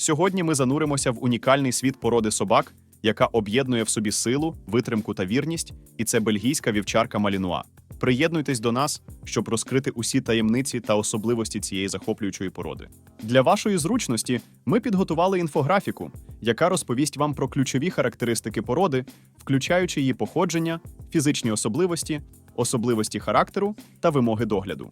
Сьогодні ми зануримося в унікальний світ породи собак, яка об'єднує в собі силу, витримку та вірність, і це бельгійська вівчарка Малінуа. Приєднуйтесь до нас, щоб розкрити усі таємниці та особливості цієї захоплюючої породи. Для вашої зручності ми підготували інфографіку, яка розповість вам про ключові характеристики породи, включаючи її походження, фізичні особливості, особливості характеру та вимоги догляду.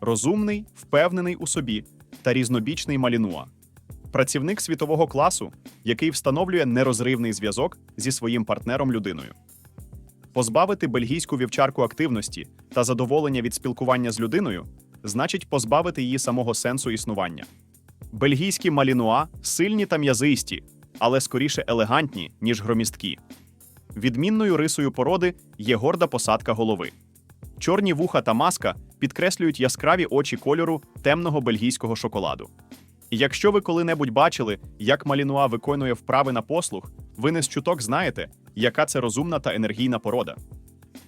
Розумний, впевнений у собі та різнобічний малінуа. Працівник світового класу, який встановлює нерозривний зв'язок зі своїм партнером людиною. Позбавити бельгійську вівчарку активності та задоволення від спілкування з людиною значить позбавити її самого сенсу існування. Бельгійські малінуа сильні та м'язисті, але скоріше елегантні, ніж громісткі. Відмінною рисою породи є горда посадка голови. Чорні вуха та маска підкреслюють яскраві очі кольору темного бельгійського шоколаду. І якщо ви коли-небудь бачили, як Малінуа виконує вправи на послух, ви не з чуток знаєте, яка це розумна та енергійна порода.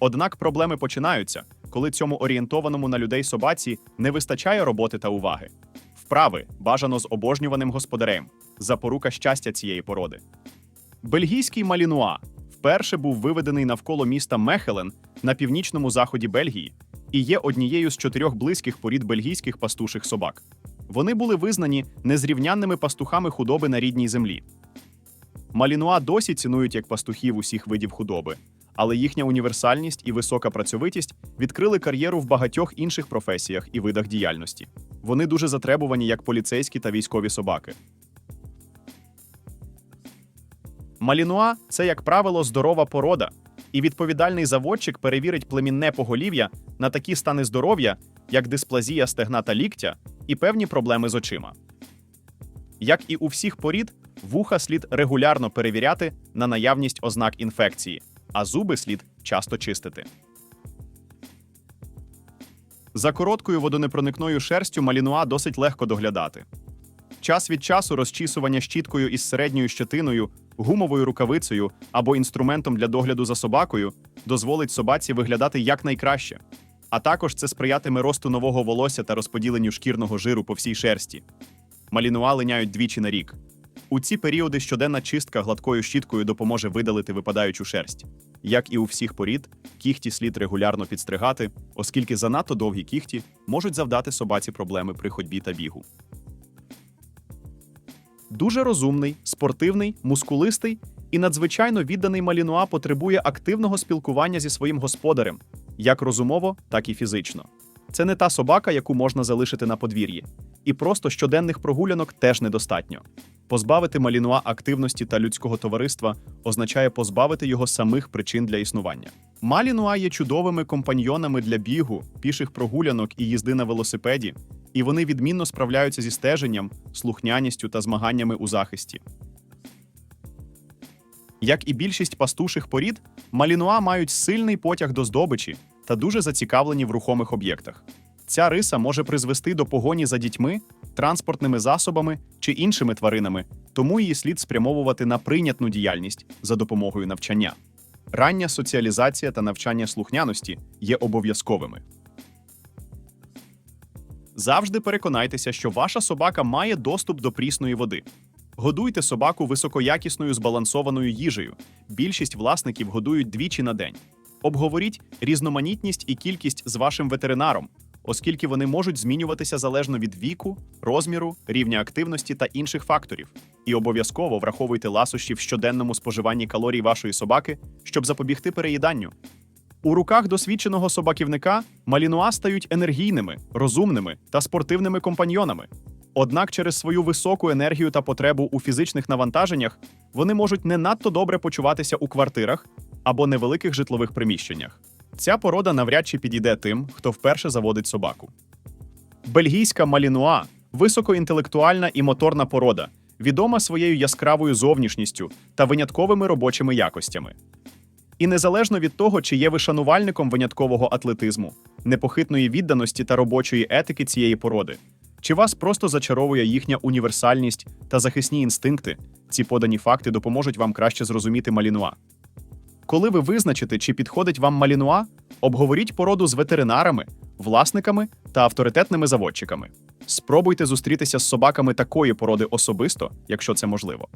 Однак проблеми починаються, коли цьому орієнтованому на людей собаці не вистачає роботи та уваги. Вправи бажано з обожнюваним господарем, запорука щастя цієї породи. Бельгійський малінуа вперше був виведений навколо міста Мехелен на північному заході Бельгії і є однією з чотирьох близьких порід бельгійських пастуших собак. Вони були визнані незрівнянними пастухами худоби на рідній землі. Малінуа досі цінують як пастухів усіх видів худоби, але їхня універсальність і висока працьовитість відкрили кар'єру в багатьох інших професіях і видах діяльності. Вони дуже затребувані як поліцейські та військові собаки. Малінуа це, як правило, здорова порода, і відповідальний заводчик перевірить племінне поголів'я на такі стани здоров'я, як дисплазія стегна та ліктя, і певні проблеми з очима. Як і у всіх порід, вуха слід регулярно перевіряти на наявність ознак інфекції, а зуби слід часто чистити. За короткою водонепроникною шерстю малінуа досить легко доглядати. Час від часу розчісування щіткою із середньою щетиною, гумовою рукавицею або інструментом для догляду за собакою дозволить собаці виглядати якнайкраще. А також це сприятиме росту нового волосся та розподіленню шкірного жиру по всій шерсті. Малінуа линяють двічі на рік. У ці періоди щоденна чистка гладкою щіткою допоможе видалити випадаючу шерсть. Як і у всіх порід, кіхті слід регулярно підстригати, оскільки занадто довгі кіхті можуть завдати собаці проблеми при ходьбі та бігу. Дуже розумний, спортивний, мускулистий і надзвичайно відданий Малінуа потребує активного спілкування зі своїм господарем, як розумово, так і фізично. Це не та собака, яку можна залишити на подвір'ї, і просто щоденних прогулянок теж недостатньо. Позбавити Малінуа активності та людського товариства означає позбавити його самих причин для існування. Малінуа є чудовими компаньйонами для бігу, піших прогулянок і їзди на велосипеді, і вони відмінно справляються зі стеженням, слухняністю та змаганнями у захисті. Як і більшість пастуших порід, малінуа мають сильний потяг до здобичі та дуже зацікавлені в рухомих об'єктах. Ця риса може призвести до погоні за дітьми, транспортними засобами чи іншими тваринами, тому її слід спрямовувати на прийнятну діяльність за допомогою навчання. Рання соціалізація та навчання слухняності є обов'язковими. Завжди переконайтеся, що ваша собака має доступ до прісної води. Годуйте собаку високоякісною збалансованою їжею. Більшість власників годують двічі на день. Обговоріть різноманітність і кількість з вашим ветеринаром, оскільки вони можуть змінюватися залежно від віку, розміру, рівня активності та інших факторів. І обов'язково враховуйте ласощі в щоденному споживанні калорій вашої собаки, щоб запобігти переїданню. У руках досвідченого собаківника малінуа стають енергійними, розумними та спортивними компаньйонами. Однак через свою високу енергію та потребу у фізичних навантаженнях вони можуть не надто добре почуватися у квартирах або невеликих житлових приміщеннях. Ця порода навряд чи підійде тим, хто вперше заводить собаку. Бельгійська малінуа високоінтелектуальна і моторна порода, відома своєю яскравою зовнішністю та винятковими робочими якостями. І незалежно від того, чи є ви шанувальником виняткового атлетизму, непохитної відданості та робочої етики цієї породи, Чи вас просто зачаровує їхня універсальність та захисні інстинкти? Ці подані факти допоможуть вам краще зрозуміти малінуа. Коли ви визначите, чи підходить вам малінуа, обговоріть породу з ветеринарами, власниками та авторитетними заводчиками. Спробуйте зустрітися з собаками такої породи особисто, якщо це можливо.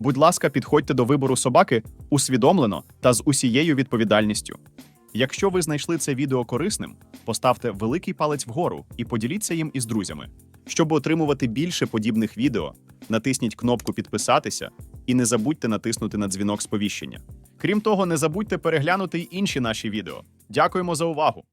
Будь ласка, підходьте до вибору собаки усвідомлено та з усією відповідальністю. Якщо ви знайшли це відео корисним, поставте великий палець вгору і поділіться їм із друзями. Щоб отримувати більше подібних відео, натисніть кнопку підписатися і не забудьте натиснути на дзвінок сповіщення. Крім того, не забудьте переглянути й інші наші відео. Дякуємо за увагу!